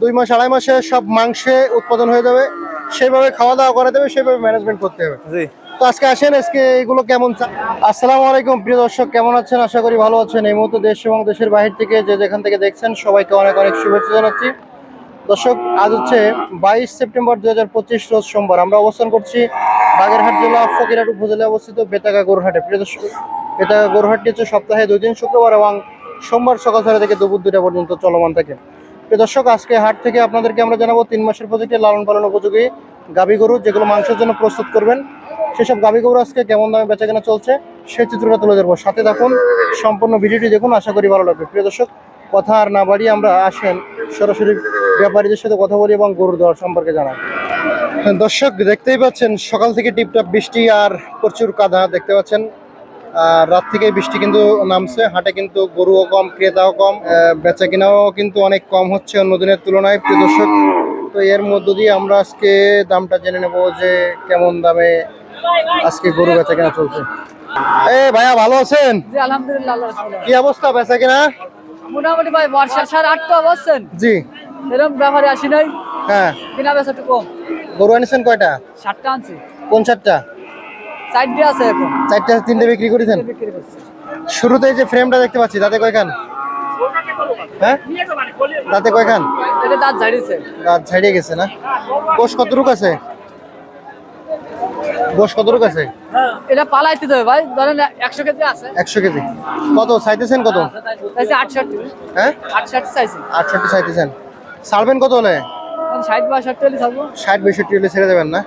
দুই মাস আড়াই মাসে সব মাংসে উৎপাদন হয়ে যাবে। সেইভাবে খাওয়া দাওয়া করা যাবে সেভাবে ম্যানেজমেন্ট করতে হবে। জি। তো আজকে আসেন আজকে এগুলো কেমন আসসালামু আলাইকুম প্রিয় দর্শক কেমন আছেন? আশা করি ভালো আছেন। এই মুহূর্তে দেশ এবং দেশের বাহির থেকে যে যেখান থেকে দেখছেন সবাইকে অনেক অনেক শুভেচ্ছা জানাচ্ছি। দর্শক আজ হচ্ছে বাইশ সেপ্টেম্বর দুই হাজার পঁচিশ রোজ সোমবার। আমরা অবস্থান করছি বাগেরহাট জেলা ফকিরহাট উপজেলায় অবস্থিত বেতাগা গোরহাটে। প্রিয় দর্শক বেতাগা গোরহাটটি হচ্ছে সপ্তাহে দুই দিন শুক্রবার এবং সোমবার সকাল ছটা থেকে দুপুর দুটা পর্যন্ত চলমান থাকে। দর্শক, আজকে হাট থেকে আপনাদেরকে আমরা জানাব তিন মাসের প্রজেক্টে লালন পালন উপযোগী গাভী গরু, যেগুলো মাংসের জন্য প্রস্তুত করবেন। সেসব গাভী গরু আজকে কেমন দামে বেচা কেনা চলছে সেই চিত্রটা তুলে ধরবো। সাথে থাকুন, সম্পূর্ণ ভিডিওটি দেখুন, আশা করি ভালো লাগবে। প্রিয় দর্শক, কথা আর না বাড়িয়ে আমরা আসেন সরাসরি ব্যাপারীদের সাথে কথা বলি এবং গরুর দর সম্পর্কে জানাই। দর্শক, দেখতেই পাচ্ছেন সকাল থেকে টিপটাপ বৃষ্টি আর প্রচুর কাদা, দেখতে পাচ্ছেন। রাত থেকে বৃষ্টি কিন্তু নামছে হাটে কিন্তু গরুও কম ক্রেতাও কম বেচা কেনাও কিন্তু অনেক কম হচ্ছে অন্য দিনের তুলনায় প্রিয় দর্শক। তো এর মধ্য দিয়ে আমরা আজকে দামটা জেনে নেব যে কেমন দামে আজকে গরু বেচা কেনা চলছে। এ ভাইয়া ভালো আছেন। কি অবস্থা বেচা কেনা মোটামুটি ভাই বর্ষা সাড়ে আটটা বসছেন জি। এরকম ব্যাপারে আসি নাই। হ্যাঁ। কিনা বেচা একটু কম। গরু আনিছেন কয়টা? সাতটা আনছি। কোন চারটা চারটে আছে এখন। চারটা তিনটে বিক্রি করেছেন? শুরুতে যে ফ্রেমটা দেখতে পাচ্ছি তাতে কয়খান? হ্যাঁ? তাতে কয়খান? এটা দাঁত ঝাড়িয়েছে। ছাড়িয়ে গেছে না? গোশ কতটুক আছে? গোশ কতটুক আছে? এটা পালাইতে দেবে ভাই ধরেন একশো কেজি আছে। একশো কেজি। কত? চাইতেছেন কত? আটষট্টি। হ্যাঁ? আটষট্টি চাইছি। আটষট্টি চাইতেছেন। ছাড়বেন কত হলে? ষাট বাষট্টি হলে থাকব ষাট বেষট্টি হলে ছেড়ে দেবেন না?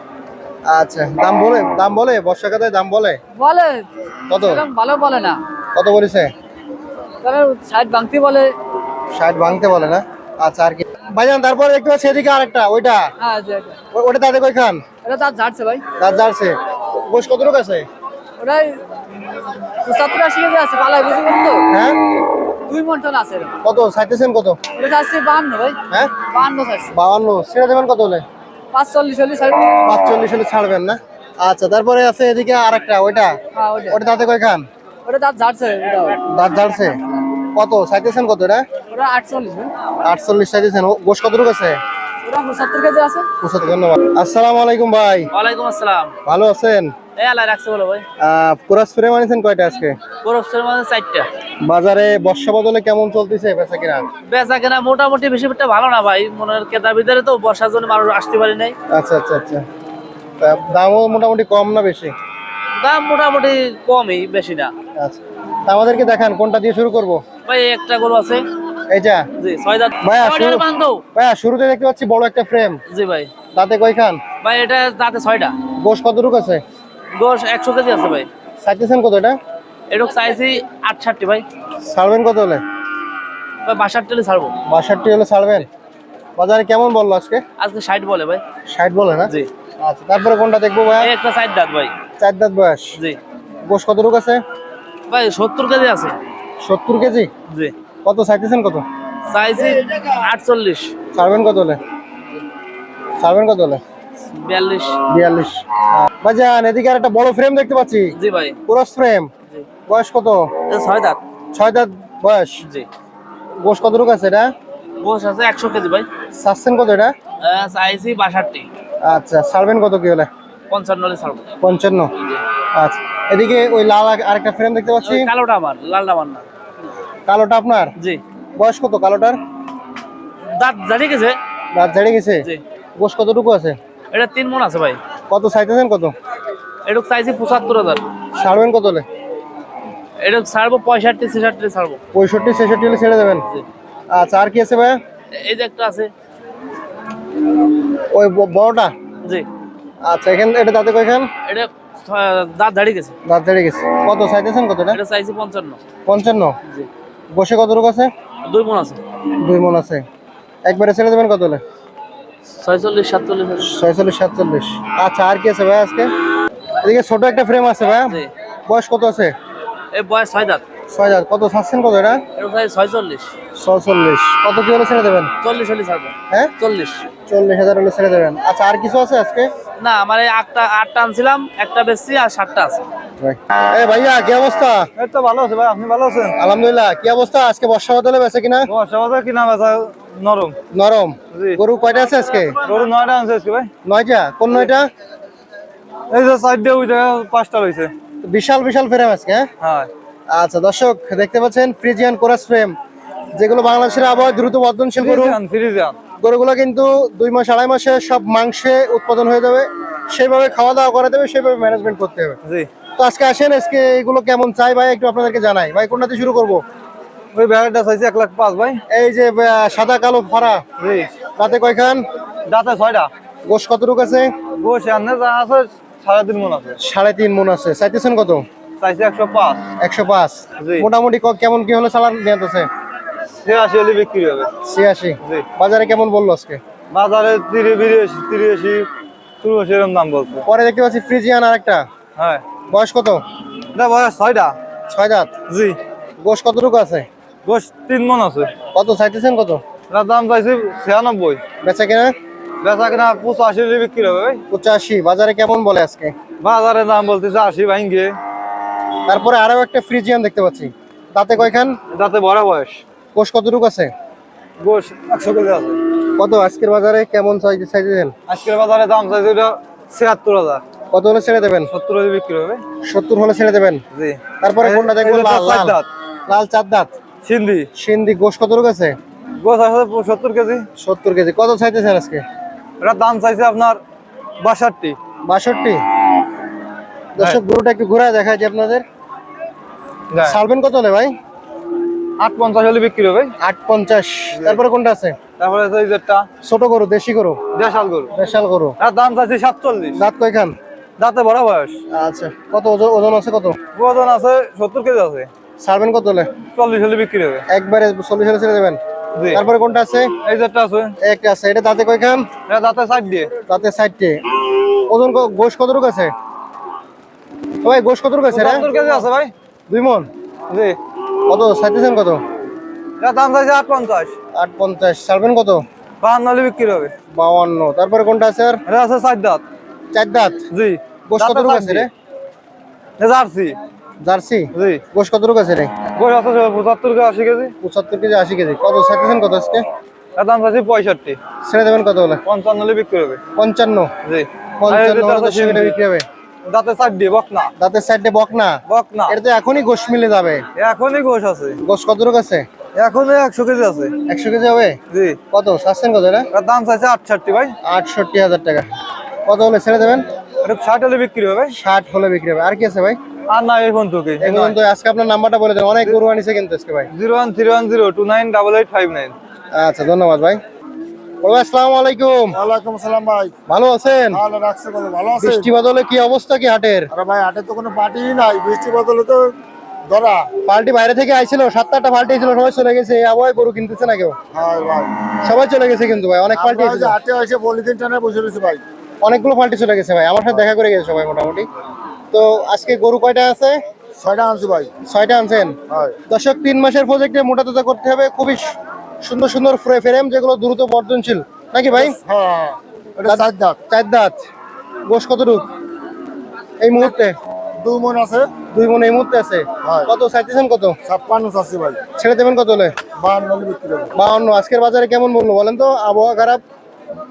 আচ্ছা দাম বলে দাম বলে? বর্ষাকাতে দাম বলে? বলে। কত? ভালো বলে না। কত বলেছে? ষাট ভাঙতি বলে। ষাট ভাঙতে বলে না? আচ্ছা আর কি। ভাইজান তারপরে পাচ্ছি এদিকে আরেকটা ওইটা? হ্যাঁ ওটা তাতে কই খান এটা দাঁত ঝাড়ছে ভাই। দাঁত জারছে গোশ কতটুক আছে? ওটাই আশি কেজি আছে পালাই বুঝি তো? হ্যাঁ? দুই মন টন আছে কত? চাইতেছেন কত? এটা চাচ্ছি বাহান্ন ভাই। হ্যাঁ? বাহান্ন চাচ্ছি বাউান্ন ছেড়ে দেবেন কত হলে? পাঁচ চল্লিশ চল্লিশ পাঁচচল্লিশ হলে ছাড়বেন না? আচ্ছা তারপরে আছে এদিকে আরেকটা ওইটা? হ্যাঁ ওটা দাঁতে ওটা দাঁত ঝাড়ছে দাঁত ঝাড়ছে? কত? চাইতেছেন কত এটা? ওটা আটচল্লিশ সাইতেছেন আটচল্লিশ চাইতেছেন ও- গোশ আছে? ওটা সত্তর কেজি আছে। পঁচাত্তর ধন্যবাদ। আসসালামু আলাইকুম ভাই। ওয়ালাইকুম আসসালাম। ভালো আছেন? কুরাস ফ্রেম আনিছেন কয়টা আজকে? চারটা। বাজারে বর্ষা বদলে কেমন চলতেছে বেচা কিনা? বেচা কেনা মোটামুটি বেশি একটা ভালো না ভাই। মনে ভিতরে তো বর্ষার জন্য মানুষ আসতে পারি নাই। আচ্ছা আচ্ছা আচ্ছা। দামও মোটামুটি কম না বেশি? দাম মোটামুটি কমই বেশি না। আচ্ছা। আমাদেরকে দেখান কোনটা দিয়ে শুরু করব? ভাই একটা গরু আছে। এইটা জি ছয় দাঁত। ভাইয়া, শুরু- ভাইয়া শুরুতে দেখতে পাচ্ছি বড় একটা ফ্রেম জি ভাই। তাতে কয় খান ভাই এটা দাঁতে ছয়টা। গোশ কতটুক আছে? গোশ একশো কেজি আছে ভাই। চাইতেছেন কত এটা? এটুক চাইছি আটষট্টি ভাই। ছাড়বেন কত হলে? ভাই বাষট্টি হলে ছাড়বো। বাষট্টি হলে ছাড়বেন? বাজারে কেমন বলল আজকে? আজকে ষাট বলে ভাই। ষাট বলে না? জি। আচ্ছা তারপরে কোনটা দেখব ভাইয়া? একটা চার দাঁত ভাই। চার দাঁত বয়স। জি। গোশ কতটুক আছে? ভাই সত্তর কেজি আছে। সত্তর কেজি? জি। কত চাইতেছেন কত? চাইছি আটচল্লিশ। ছাড়বেন কত হলে? ছাড়বেন কত হলে? বিয়াল্লিশ। বিয়াল্লিশ। বাজান এদিকে আর একটা বড় ফ্রেম দেখতে পাচ্ছি। জি ভাই। ক্রস ফ্রেম জি। বয়স কত? ছয় দাঁত। ছয় দাঁত বয়স। জি। গোশ কতটুকু আছে এটা? গোশ আছে একশো কেজি ভাই। চাচ্ছেন কত এটা? চাইছি বাষট্টি। আচ্ছা ছাড়বেন কত কি হলে? পঞ্চান্ন ছাড়বো পঞ্চান্ন। আচ্ছা এদিকে ওই লাল আর- আরেকটা ফ্রেম দেখতে পাচ্ছি। কালোটা আমার লালটা আমার না। কালোটা আপনার? জি। বয়স কত কালোটার? দাঁত জানি গেছে। দাঁত ঝেড়ে গেছে? জি। গোশ কতটুকু আছে? এটা তিন মন আছে ভাই। কত চাইতেছেন কত? এটুক চাইছি পঁচাত্তর হাজার। ছাড়বেন কত হলে? এটুক ছাড়বো পঁয়ষট্টি ছেষট্টি ছাড়বো। পঁয়ষট্টি ছেষট্টি হলে ছেড়ে দেবেন? জি। আচ্ছা আর কি আছে ভাইয়া? এই যে একটা আছে। ওই বড়টা? জি। আচ্ছা এখান এটা দাঁতে কয়খান? এটা দাঁত ঝাড়ি গেছে। দাঁত ঝেড়ে গেছে। কত চাইতেছেন কত এটা? চাইছি পঞ্চান্ন। পঞ্চান্ন? জি। বসে কতটুকু আছে? দুই মন আছে। দুই মন আছে। একবারে ছেড়ে দেবেন কত হলে? ছয়চল্লিশ সাতচল্লিশ ছয়চল্লিশ সাতচল্লিশ। আচ্ছা আর কি আছে ভাই আজকে? এদিকে ছোট একটা ফ্রেম আছে ভাই। বয়স কত আছে? এই বয়স ছয় দাঁত। ছয় কত ছাড়ছেন কত এটা? ছয়চল্লিশ। ছচল্লিশ কত কি হলে ছেড়ে দেবেন? চল্লিশ চল্লিশ হবে হ্যাঁ? চল্লিশ। চল্লিশ হাজার হলে ছেড়ে দেবেন। আচ্ছা আর কিছু আছে আজকে? না আমার এই আটটা আটটা আনছিলাম একটা বেশি আর সাতটা আছে। ভাইয়া কি অবস্থা? এই তো ভালো আছে ভাই আপনি ভালো আছেন? আলহামদুলিল্লাহ কি অবস্থা? আজকে বর্ষা বদলে বেছে কিনা? বর্ষা বাজার কিনা বেচা নরম। নরম। গরু কয়টা আছে আজকে? গরু নয়টা আনছে আজকে ভাই। নয়টা? কোন নয়টা? এই যে সাইড ওই পাঁচটা রয়েছে। বিশাল বিশাল ফ্রেম আজকে হ্যাঁ? হ্যাঁ। আচ্ছা দর্শক দেখতে পাচ্ছেন ফ্রিজিয়ান কোরাস ফ্রেম। যেগুলো বাংলাদেশের আবহাওয়া দ্রুত বর্ধনশীল গরু গরুগুলো কিন্তু দুই মাস আড়াই মাসে সব মাংসে উৎপাদন হয়ে যাবে। সেইভাবে খাওয়া দাওয়া করা দেবে সেইভাবে ম্যানেজমেন্ট করতে হবে। তো আজকে আসেন আজকে এগুলো কেমন চাই ভাই একটু আপনাদেরকে জানাই। ভাই কোনটাতে শুরু করব? ওই ব্যাগটা চাইছে এক লাখ পাঁচ ভাই। এই যে সাদা কালো ফাড়া। জি। তাতে কয়খান? দাঁতে ছয়টা। গোশ কতটুক আছে? গোস আনে যা আছে সাড়ে তিন মন আছে। সাড়ে তিন মন আছে। চাইতেছেন কত? চাইছে একশো পাঁচ। একশো পাঁচ। মোটামুটি কেমন কি হলে চালান নিয়ে সে আশি হলে বিক্রি হবে। ছিয়াশি? জি। বাজারে কেমন বলল আজকে? বাজারে তিরিশ তিরিশি চুরাশি এরকম দাম বলছে। পরে দেখতে পাচ্ছি ফ্রিজিয়ান আর একটা হ্যাঁ। বয়স কত? এটা বয়স ছয়টা। ছয় দাঁত? জি। গোশ কতটুকু আছে? গোস তিন মন আছে। কত চাইতেছেন কত? এটার দাম চাইছে ছিয়ানব্বই। বেচা কিনা? বেচা কিনা পঁচাশি বিক্রি হবে পঁচাশি। বাজারে কেমন বলে আজকে? বাজারে দাম বলতেছে আশি ভাঙ্গে। তারপরে আরও একটা ফ্রিজিয়ান দেখতে পাচ্ছি। তাতে কয়খান? যাতে বড় বয়স। কোষ কতটুকু আছে? গোস একশো কেজি আছে। কত? আজকের বাজারে কেমন চাইতে চাইতেছেন আজকের বাজারে দাম চাইছে ওটা ছিয়াত্তর হাজার। কত হলে ছেড়ে দেবেন? সত্তর হলে বিক্রি হবে। সত্তর হলে ছেড়ে দেবেন? জি। তারপরে কোনটা দেখব? লাল চার লাল। লাল চার দাঁত। সিন্ধি। সিন্ধি গোশ কতটুকু আছে? গোস আছে সত্তর কেজি। সত্তর কেজি। কত চাইতেছেন আজকে? এটার দাম চাইছে আপনার বাষট্টি। বাষট্টি? দর্শক গরুটা একটু ঘুরায় দেখায় যে আপনাদের। সালবেন কত হলে ভাই? আট পঞ্চাশ হলে বিক্রি হবে আট পঞ্চাশ তারপরে কোনটা আছে? তারপরে আছে এই যেটা। ছোট গরু দেশি গরু? দেশাল গরু। দেশাল গরু। এটার দাম চাইছে সাতচল্লিশ। দাঁত কয়খান? দাঁতে বড় বয়স। আচ্ছা কত ওজন ওজন আছে কত? ওজন আছে সত্তর কেজি আছে। সারবেন কত হলে? চল্লিশ হলে বিক্রি হবে। একবারে চল্লিশ হলে ছেড়ে দেবেন। তারপরে কোনটা আছে? এই যেটা আছে। একটা আছে। এটা দাঁতে কয়খান? এটা দাঁতে সাইড দিয়ে। দাঁতে সাইডটে ওজন ক- গোশ কতটুকু আছে? ভাই গোশ কতটুকু আছে রে? সত্তর কেজি আছে ভাই। দুই মন? জি। কত? চাইতেছেন কত? দাম চাইছে আট পঞ্চাশ আট পঞ্চাশ সারবেন কত? বাহান্ন হলে বিক্রি হবে। বাউান্ন তারপরে কোনটা আছে আর? এটা আছে সাইড দাঁত। চার দাঁত? জি। গোশ দাঁতে কতটুকু আছে রে? জার্সি। জার্সি? জি। গোশ কতটুকু আছে রে? গোস আছে পঁচাত্তর কেজি আশি কেজি। পঁচাত্তর কেজি আশি কেজি। কত? চাইতেছেন কত আজকে? এর দাম চাইছে পঁয়ষট্টি। ছেড়ে দেবেন কত হলে? পঞ্চান্ন হলে বিক্রি হবে। পঞ্চান্ন। জি। পঞ্চান্ন। বিক্রি হবে। দাঁতে সাইড দিয়ে বক না। দাঁতের সাইডে বক না? বক না। এটা তো এখনই গোশ মিলে যাবে। এখনই আছে। গোশ কতটুকু আছে? একশো কেজি আছে। একশো কেজি হবে? জি। কত? চাচ্ছেন কত এটা? দাম চাইছে আটষট্টি ভাই। আটষট্টি হাজার টাকা। কত হলে ছেড়ে দেবেন? ষাট হলে বিক্রি হবে। ষাট হলে বিক্রি হবে। আর কি আছে ভাই? আর না তোকে আজকে আপনার নাম্বারটা বলে দেন। অনেক গরু আনিছে কিন্তু আজকে ভাই। Zero one three one zero two nine double eight five nine. আচ্ছা ধন্যবাদ ভাই। আসসালামু আলাইকুম। ওয়ালাইকুম সালাম ভাই। ভালো আছেন? ভালো রাখছে বলো ভালো আছে বৃষ্টি বদলে কি অবস্থা কি হাটের? আরে ভাই হাটে তো কোনো পার্টি নাই। বৃষ্টি বদলে তো ধরা। পার্টি বাইরে থেকে আইছিল সাতটা আটটা পার্টি ছিল সবাই চলে গেছে এই আবহাওয়ায় গরু কিনতেছে না কেউ সবাই চলে গেছে কিন্তু ভাই অনেক পার্টি হাটে এসে টানে বসে রয়েছে ভাই। অনেকগুলো পার্টি চলে গেছে ভাই আমার সাথে দেখা করে গেছে সবাই মোটামুটি। তো আজকে গরু কয়টা আছে? ছয়টা আনছি ভাই। ছয়টা আনছেন? দর্শক তিন মাসের প্রজেক্টে মোটা তাজা করতে হবে খুবই সুন্দর সুন্দর ফ্রে- ফ্রেম যেগুলো দ্রুত বর্ধনশীল। নাকি ভাই? হ্যাঁ। এটা চার দাঁত। চার দাঁত। গোশ কতটুক? এই মুহূর্তে? দুই মন আছে। দুই মন এই মুহূর্তে আছে? কত চাইতেছেন কত? ছাপ্পান্ন চাচ্ছি ভাই। ছেড়ে দেবেন কত হলে? বাহান্ন আজকের বাজারে কেমন বলল বলেন তো? আবহাওয়া খারাপ?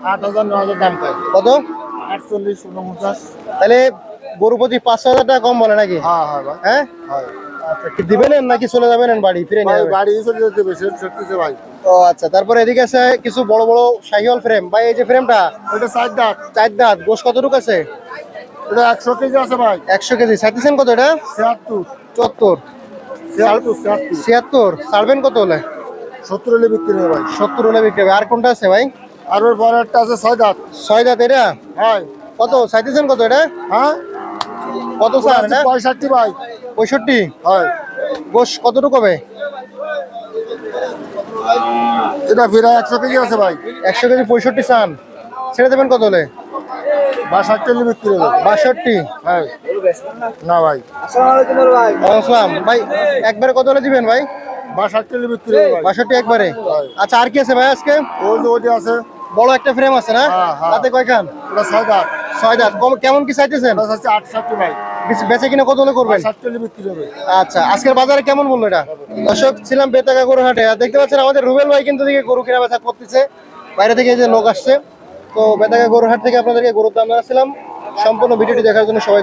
আট হাজার দাম পাই কত? আটচল্লিশ উনপঞ্চাশ। তাহলে গরু প্রতি পাঁচশো হাজার টাকা কম বলে নাকি? হ্যাঁ হ্যাঁ হ্যাঁ? আচ্ছা কি দিবেন নাকি চলে যাবেন বাড়ি ফিরে? গাড়ি চলে যেতে ভাই। ও আচ্ছা তারপরে এদিকে আছে কিছু বড় বড় শাহিওয়াল ফ্রেম ভাই এই যে ফ্রেমটা এটা চার দাঁত। চার দাঁত গোশ কতটুকু আছে? এটা একশো কেজি আছে ভাই। একশো কেজি। চাইতেছেন কত এটা? ছিয়াত্তর। চুয়াত্তর। ছিয়াত্তর ছাড়বেন কত হলে? সত্তর হলে বিক্রি হবে ভাই। সত্তর হলে বিক্রি হবে। আর কোনটা আছে ভাই? আর ওর পরে একটা আছে ছয় দাঁত। ছয় দাঁত এটা? হয়। কত? চাইতেছেন কত এটা? হ্যাঁ? কত স্যার পঁয়ষট্টি ভাই। পঁয়ষট্টি? হয়। গোশ কতটুকু হবে? এটা ফিরা একশো কেজি আছে ভাই। একশো কেজি পঁয়ষট্টি চান। ছেড়ে দেবেন কত হলে? বাষট্টি বিক্রি হবে। বাষট্টি? হ্যাঁ। না ভাই। আসসালাম। ভাই একবারে কত হলে দিবেন ভাই? বাষট্টি বিক্রি হবে বাষট্টি একবারে? আচ্ছা আর কি আছে ভাই আজকে? ওই যে ওটি আছে। বড় একটা ফ্রেম আছে না? হ্যাঁ, হ্যাঁ। তাতে কয়খান? ওটা ছয় দাঁত। ছয় দাঁত। কেমন কি চাইতেছেন? আটষট্টি ভাই। বেচে- কিনা কত হলে করবেন? আচ্ছা আজকের বাজারে কেমন বলল এটা? দর্শক ছিলাম বেতাকা গরু হাটে আর দেখতে পাচ্ছেন আমাদের রুবেল ভাই কিন্তু দিকে গরু কেনা বেচা করতেছে। বাইরে থেকে এই যে লোক আসছে। তো বেতাকা গরু হাট থেকে আপনাদেরকে গরুর দাম জানাচ্ছিলাম। সম্পূর্ণ ভিডিওটি দেখার জন্য সবাইকে